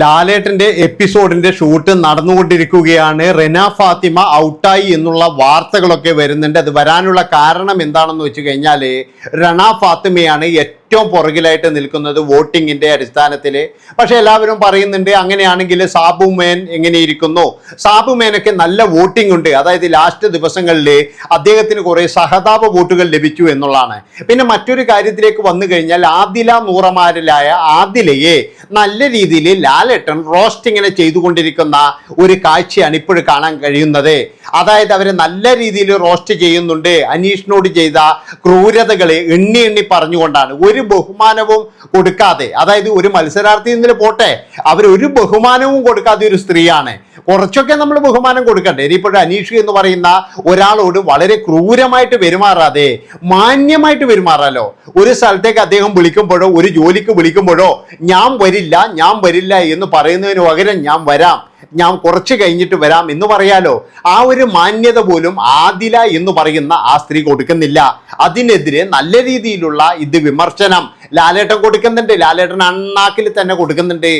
ലാലേട്ടന്റെ എപ്പിസോഡിന്റെ ഷൂട്ട് നടന്നുകൊണ്ടിരിക്കുകയാണ്. റെന ഫാത്തിമ ഔട്ടായി എന്നുള്ള വാർത്തകളൊക്കെ വരുന്നുണ്ട്. അത് വരാനുള്ള കാരണം എന്താണെന്ന് വെച്ച് കഴിഞ്ഞാൽ റണ ഫാത്തിമയാണ് ഏറ്റവും പുറകിലായിട്ട് നിൽക്കുന്നത് വോട്ടിങ്ങിന്റെ അടിസ്ഥാനത്തിൽ പക്ഷേ എല്ലാവരും പറയുന്നുണ്ട് അങ്ങനെയാണെങ്കിൽ സാബു മേൻ എങ്ങനെയിരിക്കുന്നു? സാബു മേനൊക്കെ നല്ല വോട്ടിംഗ് ഉണ്ട്. അതായത് ലാസ്റ്റ് ദിവസങ്ങളിൽ അദ്ദേഹത്തിന് കുറേ സഹതാപ വോട്ടുകൾ ലഭിച്ചു എന്നുള്ളതാണ്. പിന്നെ മറ്റൊരു കാര്യത്തിലേക്ക് വന്നു കഴിഞ്ഞാൽ ആദില നൂറമാരിലായ ആദിലയെ നല്ല രീതിയിൽ ലാലേട്ടൻ റോസ്റ്റിങ്ങിനെ ചെയ്തുകൊണ്ടിരിക്കുന്ന ഒരു കാഴ്ചയാണ് ഇപ്പോൾ കാണാൻ കഴിയുന്നത്. അതായത് അവരെ നല്ല രീതിയിൽ റോസ്റ്റ് ചെയ്യുന്നുണ്ട്. അനീഷിനോട് ചെയ്ത ക്രൂരതകളെ എണ്ണി എണ്ണി പറഞ്ഞുകൊണ്ടാണ്. ഒരു ബഹുമാനവും കൊടുക്കാതെ അതായത് ഒരു മത്സരാർത്ഥി എന്നതിൽ പോട്ടെ അവർ ഒരു ബഹുമാനവും കൊടുക്കാതെ ഒരു സ്ത്രീയാണ്. കുറച്ചൊക്കെ നമ്മൾ ബഹുമാനം കൊടുക്കണ്ടേ? ഇനിയിപ്പോഴും അനീഷ് എന്ന് പറയുന്ന ഒരാളോട് വളരെ ക്രൂരമായിട്ട് പെരുമാറാതെ മാന്യമായിട്ട് പെരുമാറാലോ? ഒരു സ്ഥലത്തേക്ക് അദ്ദേഹം വിളിക്കുമ്പോഴോ ഒരു ജോലിക്ക് വിളിക്കുമ്പോഴോ ഞാൻ വരില്ല ഞാൻ വരില്ല എന്ന് പറയുന്നതിന് പകരം ഞാൻ വരാം. ഞാൻ കുറച്ച് കഴിഞ്ഞിട്ട് വരാം എന്ന് പറയാലോ. ആ ഒരു മാന്യത പോലും ആദില എന്ന് പറയുന്ന ആ സ്ത്രീ കൊടുക്കുന്നില്ല. അതിനെതിരെ നല്ല രീതിയിലുള്ള ഇത് വിമർശനം. ലാലേട്ടൻ കൊടുക്കുന്നുണ്ട്. ലാലേട്ടൻ അണ്ണാക്കിൽ തന്നെ കൊടുക്കുന്നുണ്ട്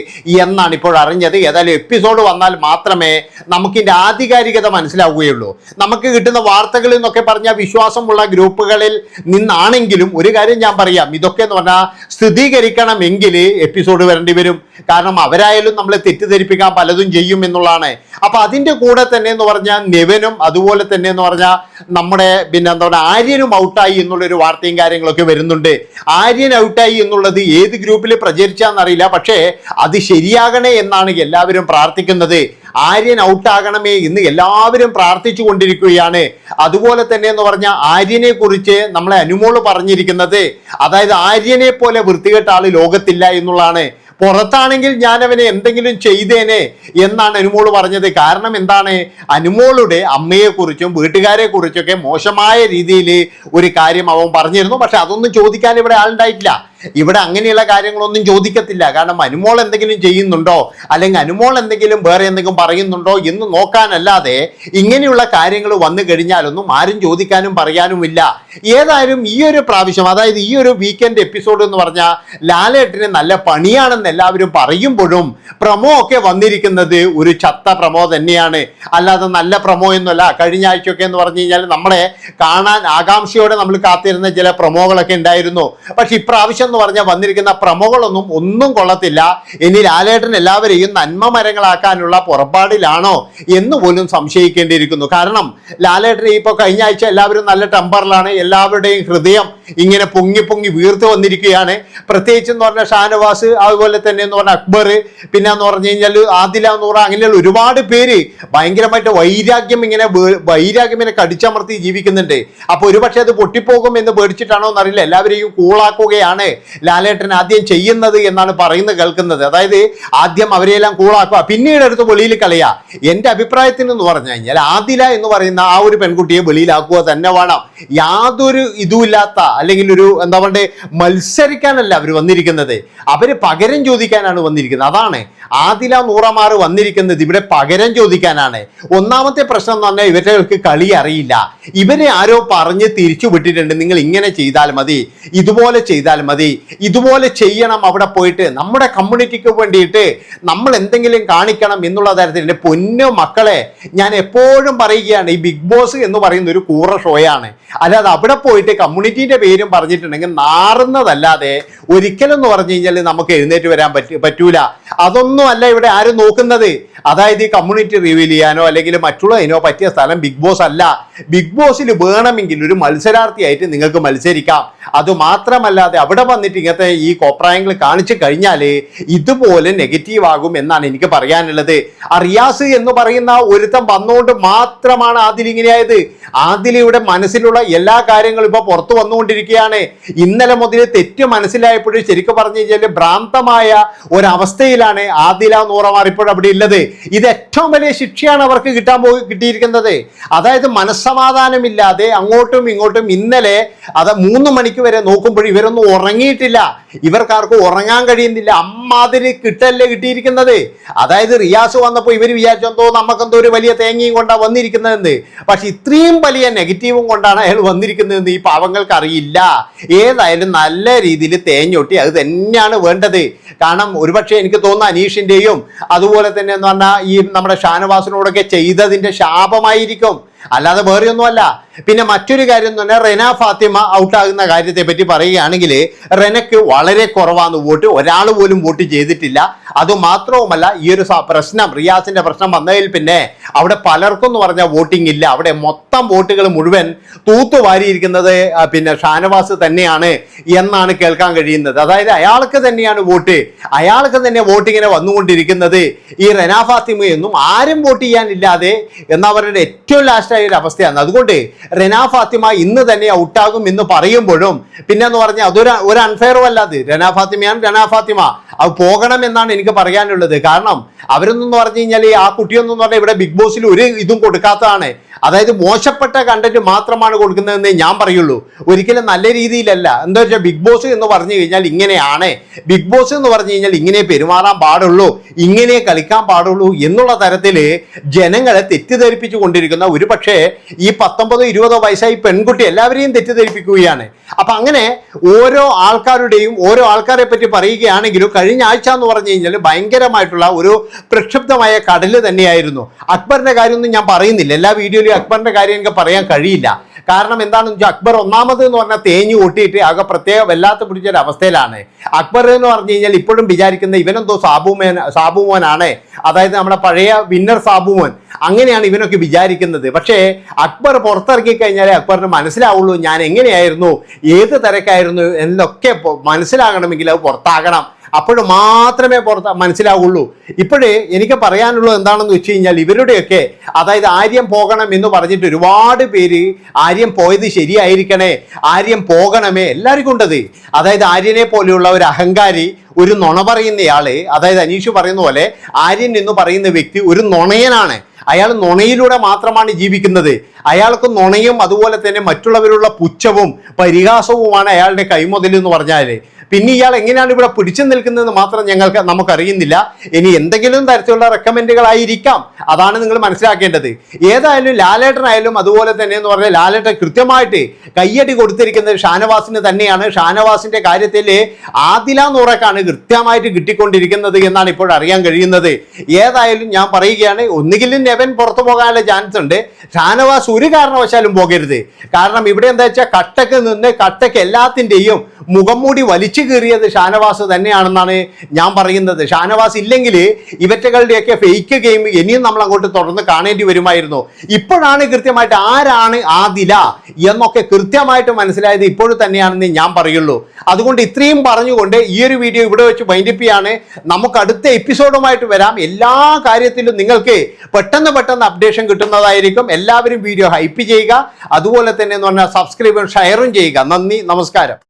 എന്നാണ് ഇപ്പോൾ അറിഞ്ഞത്. ഏതായാലും എപ്പിസോഡ് വന്നാൽ മാത്രമേ നമുക്കിന്റെ ആധികാരികത മനസ്സിലാവുകയുള്ളൂ. നമുക്ക് കിട്ടുന്ന വാർത്തകളിൽ നിന്നൊക്കെ പറഞ്ഞാൽ വിശ്വാസമുള്ള ഗ്രൂപ്പുകളിൽ നിന്നാണെങ്കിലും ഒരു കാര്യം ഞാൻ പറയാം. ഇതൊക്കെ എന്ന് പറഞ്ഞാൽ സ്ഥിരീകരിക്കണമെങ്കിൽ എപ്പിസോഡ് വരേണ്ടി വരും. കാരണം അവരായാലും നമ്മളെ തെറ്റിദ്ധരിപ്പിക്കാൻ പലതും ചെയ്യും. എന്നുള്ളതാണ്. അപ്പൊ അതിന്റെ കൂടെ തന്നെ എന്ന് പറഞ്ഞാൽ നെവനും അതുപോലെ തന്നെ എന്ന് പറഞ്ഞാൽ നമ്മുടെ പിന്നെ എന്താ പറയുക ആര്യനും ഔട്ടായി എന്നുള്ളൊരു വാർത്തയും കാര്യങ്ങളൊക്കെ വരുന്നുണ്ട്. ആര്യൻ ഔട്ടായി എന്നുള്ളത് ഏത് ഗ്രൂപ്പിൽ പ്രചരിച്ചാന്നറിയില്ല പക്ഷേ അത് ശരിയാകണേ എന്നാണ് എല്ലാവരും പ്രാർത്ഥിക്കുന്നത്. ആര്യൻ ഔട്ടാകണമേ എന്ന് എല്ലാവരും പ്രാർത്ഥിച്ചു കൊണ്ടിരിക്കുകയാണ്. അതുപോലെ തന്നെ എന്ന് പറഞ്ഞാൽ ആര്യനെ കുറിച്ച് നമ്മളെ അനുമോൾ പറഞ്ഞിരിക്കുന്നത്. അതായത് ആര്യനെ പോലെ വൃത്തികെട്ട ആൾ ലോകത്തില്ല എന്നുള്ളതാണ്. പുറത്താണെങ്കിൽ ഞാൻ അവനെ എന്തെങ്കിലും ചെയ്തേനെ എന്നാണ് അനുമോൾ പറഞ്ഞത്. കാരണം എന്താണ്? അനുമോളുടെ അമ്മയെക്കുറിച്ചും വീട്ടുകാരെ കുറിച്ചൊക്കെ മോശമായ രീതിയിൽ ഒരു കാര്യം അവൻ പറഞ്ഞിരുന്നു. പക്ഷെ അതൊന്നും ചോദിക്കാൻ ഇവിടെ ആളുണ്ടായിട്ടില്ല. ഇവിടെ അങ്ങനെയുള്ള കാര്യങ്ങളൊന്നും ചോദിക്കത്തില്ല. കാരണം അനുമോൾ എന്തെങ്കിലും ചെയ്യുന്നുണ്ടോ? അല്ലെങ്കിൽ അനുമോൾ എന്തെങ്കിലും വേറെ എന്തെങ്കിലും പറയുന്നുണ്ടോ എന്ന് നോക്കാനല്ലാതെ ഇങ്ങനെയുള്ള കാര്യങ്ങൾ വന്നു കഴിഞ്ഞാലൊന്നും ആരും ചോദിക്കാനും പറയാനുമില്ല ഏതായാലും ഈ ഒരു പ്രാവശ്യം അതായത് ഈ ഒരു വീക്കെൻഡ് എപ്പിസോഡ് എന്ന് പറഞ്ഞാൽ ലാലേട്ടിന് നല്ല പണിയാണെന്ന് എല്ലാവരും പറയുമ്പോഴും പ്രമോ ഒക്കെ വന്നിരിക്കുന്നത് ഒരു ചത്ത പ്രമോ തന്നെയാണ്. അല്ലാതെ നല്ല പ്രമോ എന്നല്ല കഴിഞ്ഞ ആഴ്ചയൊക്കെ എന്ന് പറഞ്ഞു കഴിഞ്ഞാൽ നമ്മളെ കാണാൻ ആകാംക്ഷയോടെ നമ്മൾ കാത്തിരുന്ന ചില പ്രമോകളൊക്കെ ഉണ്ടായിരുന്നു. പക്ഷെ ഇപ്രാവശ്യം എന്ന് പറഞ്ഞാൽ വന്നിരിക്കുന്ന പ്രമകളൊന്നും ഒന്നും കൊള്ളത്തില്ല. ഇനി ലാലേട്ടൻ എല്ലാവരെയും നന്മ മരങ്ങളാക്കാനുള്ള പുറപ്പാടിലാണോ എന്ന് പോലും സംശയിക്കേണ്ടിയിരിക്കുന്നു. കാരണം ലാലേട്ടൻ ഇപ്പോൾ കഴിഞ്ഞ ആഴ്ച എല്ലാവരും നല്ല ടെമ്പറിലാണ്. എല്ലാവരുടെയും ഹൃദയം ഇങ്ങനെ പൊങ്ങി പൊങ്ങി വീർത്തു വന്നിരിക്കുകയാണ്. പ്രത്യേകിച്ച് എന്ന് പറഞ്ഞാൽ ഷാനവാസ് അതുപോലെ തന്നെ എന്ന് പറഞ്ഞാൽ അക്ബർ പിന്നെ എന്ന് പറഞ്ഞു കഴിഞ്ഞാൽ ആദില പറഞ്ഞാൽ അങ്ങനെയുള്ള ഒരുപാട് പേര് ഭയങ്കരമായിട്ട് വൈരാഗ്യം ഇങ്ങനെ വൈരാഗ്യം ഇങ്ങനെ കടിച്ചമർത്തി ജീവിക്കുന്നുണ്ട്. അപ്പോൾ ഒരുപക്ഷെ അത് പൊട്ടിപ്പോകും എന്ന് പേടിച്ചിട്ടാണോ എന്നറിയില്ല. എല്ലാവരെയും കൂളാക്കുകയാണ്. ലാലേട്ടൻ ആദ്യം ചെയ്യുന്നത് എന്നാണ് പറയുന്നത് കേൾക്കുന്നത്. അതായത് ആദ്യം അവരെയെല്ലാം കൂളാക്കുക പിന്നീട് എടുത്ത് വെളിയിൽ കളയുക എന്റെ അഭിപ്രായത്തിന് എന്ന് പറഞ്ഞു കഴിഞ്ഞാൽ ആദില എന്ന് പറയുന്ന ആ ഒരു പെൺകുട്ടിയെ വെളിയിലാക്കുക തന്നെ വേണം. യാതൊരു ഇതുമില്ലാത്ത അല്ലെങ്കിൽ ഒരു എന്താ പറയുക മത്സരിക്കാനല്ല അവർ വന്നിരിക്കുന്നത്. അവർ പകരം ചോദിക്കാനാണ് വന്നിരിക്കുന്നത്. അതാണ് ആദില നൂറമാർ വന്നിരിക്കുന്നത് ഇവിടെ പകരം ചോദിക്കാനാണ്. ഒന്നാമത്തെ പ്രശ്നം എന്ന് പറഞ്ഞാൽ ഇവർക്ക് കളി അറിയില്ല. ഇവരെ ആരോ പറഞ്ഞ് തിരിച്ചു വിട്ടിട്ടുണ്ട്. നിങ്ങൾ ഇങ്ങനെ ചെയ്താൽ മതി ഇതുപോലെ ചെയ്താൽ മതി. ഇതുപോലെ ചെയ്യണം അവിടെ പോയിട്ട്. നമ്മുടെ കമ്മ്യൂണിറ്റിക്ക് വേണ്ടിയിട്ട് നമ്മൾ എന്തെങ്കിലും കാണിക്കണം എന്നുള്ള തരത്തിൽ എന്റെ പൊന്നു മക്കളെ ഞാൻ എപ്പോഴും പറയുകയാണ് ഈ ബിഗ് ബോസ് എന്ന് പറയുന്ന ഒരു കൂറ ഷോയാണ് അല്ലാതെ അവിടെ പോയിട്ട് കമ്മ്യൂണിറ്റീന്റെ പേരും പറഞ്ഞിട്ടുണ്ടെങ്കിൽ നാറുന്നതല്ലാതെ ഒരിക്കലും എന്ന് പറഞ്ഞു കഴിഞ്ഞാൽ നമുക്ക് എഴുന്നേറ്റ് വരാൻ പറ്റ പറ്റൂല. അതൊന്നും അല്ല ഇവിടെ ആരും നോക്കുന്നത്. അതായത് ഈ കമ്മ്യൂണിറ്റി റിവീൽ ചെയ്യാനോ അല്ലെങ്കിൽ മറ്റുള്ളതിനോ പറ്റിയ സ്ഥലം ബിഗ് ബോസ് അല്ല. ബിഗ് ബോസിൽ വേണമെങ്കിൽ ഒരു മത്സരാർത്ഥിയായിട്ട് നിങ്ങൾക്ക് മത്സരിക്കാം. അത് മാത്രമല്ലാതെ അവിടെ വന്നിട്ട് ഇങ്ങനത്തെ ഈ കോപ്രായങ്ങൾ കാണിച്ചു കഴിഞ്ഞാൽ ഇതുപോലെ നെഗറ്റീവ് ആകും എന്നാണ് എനിക്ക് പറയാനുള്ളത്. അറിയാസ് എന്ന് പറയുന്ന ഒരുത്തം വന്നുകൊണ്ട് മാത്രമാണ് ആദിൽ ഇങ്ങനെയായത്. ആദിലിയുടെ മനസ്സിലുള്ള എല്ലാ കാര്യങ്ങളും ഇപ്പൊ പുറത്തു വന്നുകൊണ്ടിരിക്കുകയാണ്. ഇന്നലെ മുതൽ തെറ്റ് മനസ്സിലായപ്പോഴും ശരിക്കും പറഞ്ഞു കഴിഞ്ഞാൽ ഭ്രാന്തമായ ഒരവസ്ഥയിലാണ് ആദില നൂറമാർ ഇപ്പോൾ അവിടെ ഉള്ളത് ഇത് ഏറ്റവും വലിയ ശിക്ഷയാണ് അവർക്ക് കിട്ടാൻ പോയി കിട്ടിയിരിക്കുന്നത്. അതായത് മനസ്സമാധാനമില്ലാതെ അങ്ങോട്ടും ഇങ്ങോട്ടും ഇന്നലെ അത് മൂന്ന് മണിക്ക് വരെ നോക്കുമ്പോൾ ഇവരൊന്നും ഉറങ്ങിയിട്ടില്ല. ഇവർക്കാർക്കും ഉറങ്ങാൻ കഴിയുന്നില്ല. അമ്മാതിരി കിട്ടല്ലേ കിട്ടിയിരിക്കുന്നത്? അതായത് റിയാസ് വന്നപ്പോൾ ഇവർ വിചാരിച്ചെന്തോ നമുക്കെന്തോ ഒരു വലിയ തേങ്ങയും കൊണ്ടാണ് വന്നിരിക്കുന്നതെന്ന്. പക്ഷെ ഇത്രയും വലിയ നെഗറ്റീവും കൊണ്ടാണ് അയാൾ വന്നിരിക്കുന്നതെന്ന് ഈ പാവങ്ങൾക്ക് അറിയില്ല. ഏതായാലും നല്ല രീതിയിൽ തേഞ്ഞൊട്ടി അത് തന്നെയാണ് വേണ്ടത്. കാരണം ഒരുപക്ഷെ എനിക്ക് തോന്നുന്നു അനീഷിന്റെയും അതുപോലെ തന്നെ എന്ന് പറഞ്ഞാൽ ഈ നമ്മുടെ ഷാനവാസിനോടൊക്കെ ചെയ്തതിന്റെ ശാപമായിരിക്കും. അല്ലാതെ വേറെ ഒന്നുമല്ല പിന്നെ മറ്റൊരു കാര്യം എന്ന് പറഞ്ഞാൽ റെന ഫാത്തിമ ഔട്ടാകുന്ന കാര്യത്തെ പറ്റി പറയുകയാണെങ്കിൽ റെനക്ക് വളരെ കുറവാണ് വോട്ട് ഒരാൾ പോലും വോട്ട് ചെയ്തിട്ടില്ല. അതുമാത്രവുമല്ല ഈ ഒരു പ്രശ്നം റിയാസിന്റെ പ്രശ്നം വന്നതിൽ പിന്നെ അവിടെ പലർക്കും എന്ന് പറഞ്ഞാൽ വോട്ടിംഗ് ഇല്ല. അവിടെ മൊത്തം വോട്ടുകൾ മുഴുവൻ തൂത്തുവാരിയിരിക്കുന്നത് പിന്നെ ഷാനവാസ് തന്നെയാണ് എന്നാണ് കേൾക്കാൻ കഴിയുന്നത്. അതായത് അയാൾക്ക് തന്നെയാണ് വോട്ട്. അയാൾക്ക് തന്നെ വോട്ട് ഇങ്ങനെ വന്നുകൊണ്ടിരിക്കുന്നത് ഈ റെന ഫാത്തിമയൊന്നും ആരും വോട്ട് ചെയ്യാനില്ലാതെ എന്നവരുടെ ഏറ്റവും ഒരു അവസ്ഥയാണ്. അതുകൊണ്ട് റെന ഫാത്തിമ ഇന്ന് തന്നെ ഔട്ടാകും എന്ന് പറയുമ്പോഴും പിന്നെ എന്ന് പറഞ്ഞാൽ അതൊരു ഒരു അൺഫെയറും അല്ല അത് റെന ഫാത്തിമയാണ് റെന ഫാത്തിമ. അത് പോകണം എന്നാണ് എനിക്ക് പറയാനുള്ളത്. കാരണം അവരൊന്നും പറഞ്ഞു കഴിഞ്ഞാൽ ആ കുട്ടിയൊന്നും പറഞ്ഞാൽ ഇവിടെ ബിഗ് ബോസിൽ ഒരു ഇതും കൊടുക്കാത്തതാണ്. അതായത് മോശപ്പെട്ട കണ്ടന്റ് മാത്രമാണ് കൊടുക്കുന്നതെന്ന് ഞാൻ പറയുള്ളൂ. ഒരിക്കലും നല്ല രീതിയിലല്ല. എന്താ വെച്ചാൽ ബിഗ് ബോസ് എന്ന് പറഞ്ഞു കഴിഞ്ഞാൽ ഇങ്ങനെയാണ്. ബിഗ് ബോസ് എന്ന് പറഞ്ഞു കഴിഞ്ഞാൽ ഇങ്ങനെ പെരുമാറാൻ പാടുള്ളൂ ഇങ്ങനെ കളിക്കാൻ പാടുള്ളൂ എന്നുള്ള തരത്തിൽ ജനങ്ങളെ തെറ്റിദ്ധരിപ്പിച്ചു കൊണ്ടിരിക്കുന്ന ഒരു പക്ഷേ ഈ പത്തൊമ്പതോ ഇരുപതോ വയസ്സായി പെൺകുട്ടി എല്ലാവരെയും തെറ്റിദ്ധരിപ്പിക്കുകയാണ്. അപ്പൊ അങ്ങനെ ഓരോ ആൾക്കാരുടെയും ഓരോ ആൾക്കാരെ പറ്റി പറയുകയാണെങ്കിലും കഴിഞ്ഞ ആഴ്ച എന്ന് പറഞ്ഞു കഴിഞ്ഞാൽ ഭയങ്കരമായിട്ടുള്ള ഒരു പ്രക്ഷുബ്ധമായ കടൽ തന്നെയായിരുന്നു. അക്ബറിന്റെ കാര്യമൊന്നും ഞാൻ പറയുന്നില്ല. എല്ലാ വീഡിയോയിലും അക്ബറിന്റെ കാര്യം എനിക്ക് പറയാൻ കഴിയില്ല. കാരണം എന്താണെന്ന് വെച്ചാൽ അക്ബർ ഒന്നാമത് എന്ന് പറഞ്ഞാൽ തേഞ്ഞു കൂട്ടിയിട്ട് ആകെ പ്രത്യേക വല്ലാത്ത പിടിച്ചൊരു അവസ്ഥയിലാണ് അക്ബർ എന്ന് പറഞ്ഞു കഴിഞ്ഞാൽ ഇപ്പോഴും വിചാരിക്കുന്ന ഇവനെന്തോ സാബുമോൻ സാബുമോനാണ്. അതായത് നമ്മുടെ പഴയ വിന്നർ സാബുമോൻ. അങ്ങനെയാണ് ഇവനൊക്കെ വിചാരിക്കുന്നത്. പക്ഷേ അക്ബർ പുറത്തിറങ്ങി കഴിഞ്ഞാലേ അക്ബറിന് മനസ്സിലാവുള്ളൂ ഞാൻ എങ്ങനെയായിരുന്നു ഏത് തിരക്കായിരുന്നു എന്നൊക്കെ മനസ്സിലാകണമെങ്കിൽ അത് പുറത്താകണം. അപ്പോൾ മാത്രമേ പുറത്ത് മനസ്സിലാവുള്ളൂ. ഇപ്പോഴേ എനിക്ക് പറയാനുള്ളത് എന്താണെന്ന് വെച്ച് കഴിഞ്ഞാൽ ഇവരുടെയൊക്കെ അതായത് ആര്യം പോകണം എന്ന് പറഞ്ഞിട്ട് ഒരുപാട് പേര് ആര്യം പോയത് ശരിയായിരിക്കണേ ആര്യം പോകണമേ എല്ലാവർക്കും ഉണ്ടത്. അതായത് ആര്യനെ പോലെയുള്ള ഒരു അഹങ്കാരി ഒരു നുണ പറയുന്നയാൾ അതായത് അനീഷ് പറയുന്ന പോലെ ആര്യൻ എന്ന് പറയുന്ന വ്യക്തി ഒരു നുണയനാണ്. അയാൾ നുണയിലൂടെ മാത്രമാണ് ജീവിക്കുന്നത്. അയാൾക്ക് നുണയും അതുപോലെ തന്നെ മറ്റുള്ളവരുള്ള പുച്ഛവും പരിഹാസവുമാണ് അയാളുടെ കൈമുതൽ എന്ന് പറഞ്ഞാൽ പിന്നെ ഇയാൾ എങ്ങനെയാണ് ഇവിടെ പിടിച്ചു നിൽക്കുന്നത് മാത്രം ഞങ്ങൾക്ക് നമുക്കറിയുന്നില്ല. ഇനി എന്തെങ്കിലും തരത്തിലുള്ള റെക്കമെൻഡുകളായിരിക്കാം അതാണ് നിങ്ങൾ മനസ്സിലാക്കേണ്ടത്. ഏതായാലും ലാലേട്ടനായാലും അതുപോലെ തന്നെ എന്ന് പറഞ്ഞാൽ ലാലേട്ടൻ കൃത്യമായിട്ട് കയ്യടി കൊടുത്തിരിക്കുന്നത് ഷാനവാസിന് തന്നെയാണ്. ഷാനവാസിന്റെ കാര്യത്തിൽ ആദില നൂറക്കാണ് കൃത്യമായിട്ട് കിട്ടിക്കൊണ്ടിരിക്കുന്നത് എന്നാണ് ഇപ്പോൾ അറിയാൻ കഴിയുന്നത്. ഏതായാലും ഞാൻ പറയുകയാണ് ഒന്നുകിലും നെവൻ പുറത്തു പോകാനുള്ള ചാൻസ് ഉണ്ട്. ഷാനവാസ് ഒരു കാരണവശാലും പോകരുത്. കാരണം ഇവിടെ എന്താ വെച്ചാൽ കട്ടക്ക് നിന്ന് കട്ടക്ക് എല്ലാത്തിന്റെയും മുഖം മൂടി വലിച്ചു കീറിയത് ഷാനവാസ് തന്നെയാണെന്നാണ് ഞാൻ പറയുന്നത്. ഷാനവാസ് ഇല്ലെങ്കിൽ ഇവറ്റകളുടെയൊക്കെ ഫേക്ക് ഗെയിം ഇനിയും നമ്മൾ അങ്ങോട്ട് തുടർന്ന് കാണേണ്ടി വരുമായിരുന്നു. ഇപ്പോഴാണ് കൃത്യമായിട്ട് ആരാണ് ആദില എന്നൊക്കെ കൃത്യമായിട്ട് മനസ്സിലായത് ഇപ്പോഴും തന്നെയാണെന്ന് ഞാൻ പറയുള്ളൂ. അതുകൊണ്ട് ഇത്രയും പറഞ്ഞുകൊണ്ട് ഈ ഒരു വീഡിയോ ഇവിടെ വെച്ച് വൈൻഡപ്പ് ചെയ്യാണ്. നമുക്ക് അടുത്ത എപ്പിസോഡുമായിട്ട് വരാം. എല്ലാ കാര്യത്തിലും നിങ്ങൾക്ക് പെട്ടെന്ന് പെട്ടെന്ന് അപ്ഡേഷൻ കിട്ടുന്നതായിരിക്കും. എല്ലാവരും വീഡിയോ ഹൈപ്പ് ചെയ്യുക. അതുപോലെ തന്നെ എന്ന് പറഞ്ഞാൽ സബ്സ്ക്രൈബും ഷെയറും ചെയ്യുക. നന്ദി നമസ്കാരം.